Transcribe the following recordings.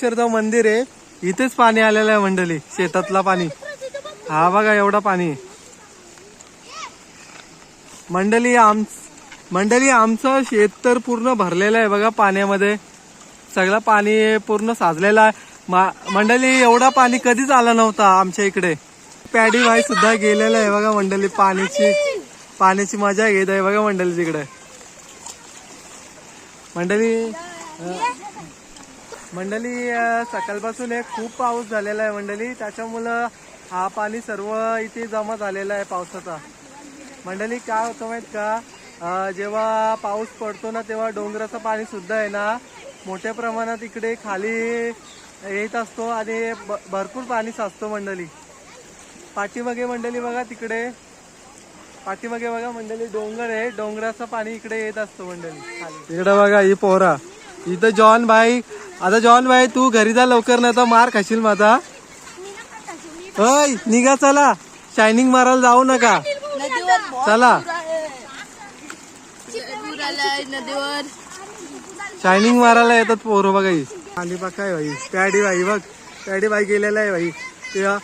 श्वरचं मंदिर आहे. इथेच पाणी आलेलं आहे मंडळी शेतातला पाणी. हा बघा एवढा पाणी. मंडळी आम मंडळी आमचं शेत तर पूर्ण भरलेलं आहे बघा पाण्यामध्ये. सगळं पाणी पूर्ण साजलेलं आहे. मंडळी एवढा पाणी कधीच आला नव्हता आमच्या इकडे. पॅडी भाई सुद्धा गेलेला आहे बघा मंडळी पाण्याची पाण्याची मजा घेत आहे बघा मंडळी तिकडे. मंडळी मंडळी सकाळपासून एक खूप पाऊस झालेला आहे मंडळी. त्याच्यामुळं हा पाणी सर्व इथे जमा झालेला आहे पावसाचा. मंडळी काय होतं माहीत का? जेव्हा पाऊस पडतो ना तेव्हा डोंगराचं पाणी सुद्धा आहे ना मोठ्या प्रमाणात इकडे खाली येत असतो आणि ब- भरपूर पाणी साचतो मंडळी. पाठीमागे मंडळी बघा तिकडे. पाठीमागे बघा मंडळी डोंगर आहे. डोंगराचं पाणी इकडे येत असतो मंडळी. इकडे बघा ही पोहरा इथं जॉन भाई आता जॉन भाई तू घरी जा लवकर नाही तर मार खाशील माझा. होय निघा चला. शायनिंग मारायला जाऊ नका. चला. शायनिंग मारायला येतात पोरं बघा ही. बघ काय भाई. पॅडी भाई बघ. पॅडी भाई गेलेला आहे भाई. तेव्हा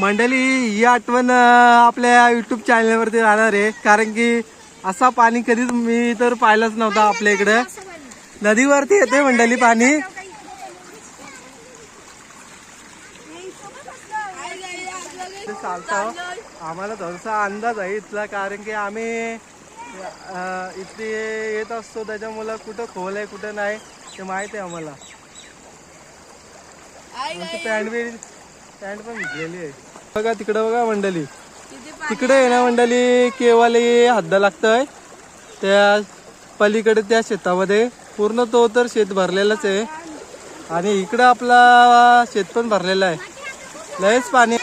मंडळी ही आठवण आपल्या युट्यूब चॅनलवरती राहणार आहे. कारण की असा पाणी कधीच मी तर पाहिलंच नव्हता आपल्या इकडे. नदीवरती येते मंडळी पाणी. चालतं. आम्हाला थोडासा अंदाज आहे इथला कारण की आम्ही इथे येत असतो त्याच्यामुळं कुठं खोल आहे कुठं नाही ते माहीत आहे आम्हाला. आमची पॅन्ट बी पॅन्ट पण भिजलेली आहे. बघा तिकडं बघा मंडळी. तिकडे आहे ना मंडळी केवाली हद्द लागतंय. त्या पलीकडे त्या शेतामध्ये पूर्ण तो तर शेत भरलेलाच आहे. आणि इकडं आपला शेत पण भरलेला आहे. लयच पाणी.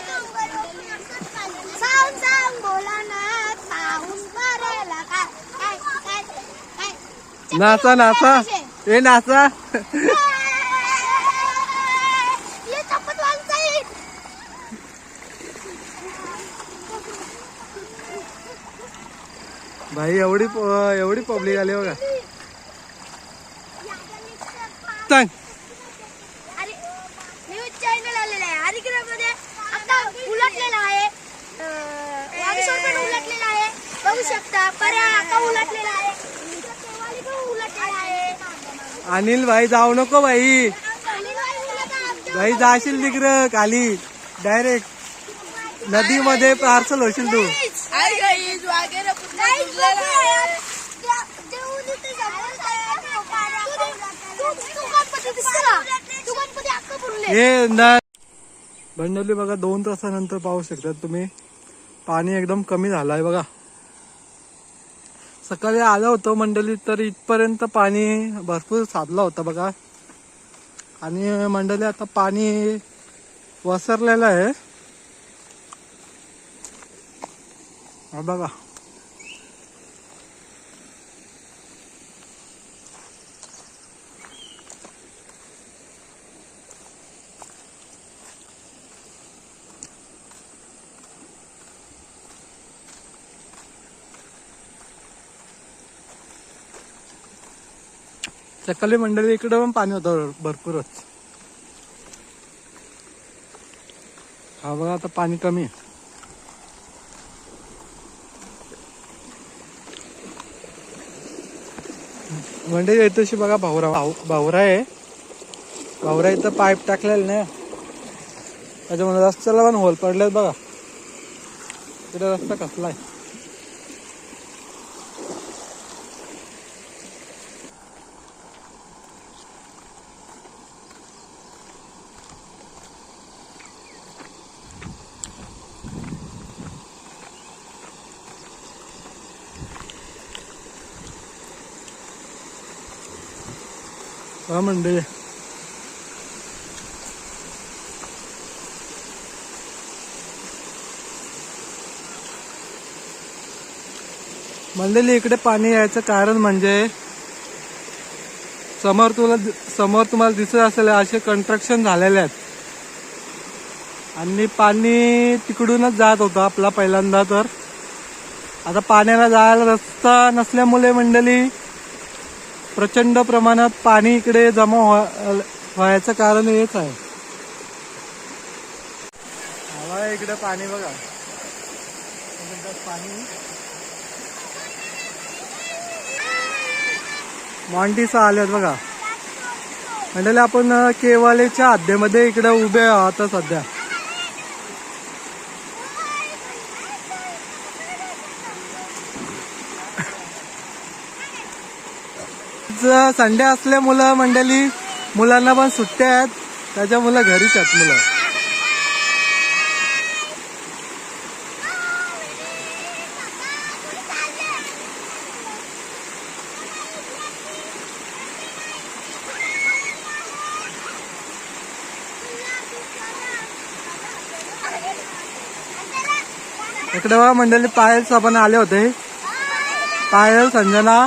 नाचा नाचा. ए नाचा. भाई एवढी एवढी पब्लिक आली बघा. सांग अरे न्यूज चॅनल आलेला आहे हरिग्राममध्ये आता उलटलेला आहे. अं, वागेश्वर पण उलटलेला आहे. बघू शकता पर्या का उलटलेला आहे. उलटलेला अनिल भाई जाऊ नको भाई. भाई जाशील तिकडं खाली. डायरेक्ट नदीमध्ये पार्सल होशील तू. आई बंडली बघा दोन तासानंतर पाहू शकतात तुम्ही. पाणी एकदम कमी झालं आहे बघा. सकाळी आलं होतं मंडळी तर इथपर्यंत पाणी भरपूर साधलं होतं बघा. आणि मंडळी आता पाणी वसरलेलं आहे. बघा. सकाळी मंडळी इकडे पण पाणी होतं भरपूरच. हा बघा आता पाणी कमी आहे. मंडळी तशी बघा भाऊरा भाऊरा भावरा आहे. भाऊरा इथं पाईप टाकलेलं नाही. त्याच्यामुळे रस्त्याला पण होल पडलेत बघा. तिथे रस्ता कसला आहे? हा मंडळी मंडळी इकडे पाणी यायचं कारण म्हणजे समोर तुला समोर तुम्हाला दिसत असेल असे कंस्ट्रक्शन झालेले आहेत आणि पाणी तिकडूनच जात होतं आपला पहिल्यांदा तर आता पाण्याला जायला रस्ता नसल्यामुळे मंडळी प्रचंड प्रमाणात पाणी इकडे जमा हो व्हायचं कारण हेच आहे. हवा इकडे पाणी बघा. पाणी. मॉन्टीस आलेत बघा. म्हणजे आपण केवालेच्या हद्दीमध्ये इकडे उभे आहोत आता सध्या संडे असल्यामुळं मंडळी मुलांना पण सुट्ट्या आहेत. त्याच्यामुळं घरीच आहेत मुलं. इकडे बघा मंडळी पायल आपण आले होते. पायल संजना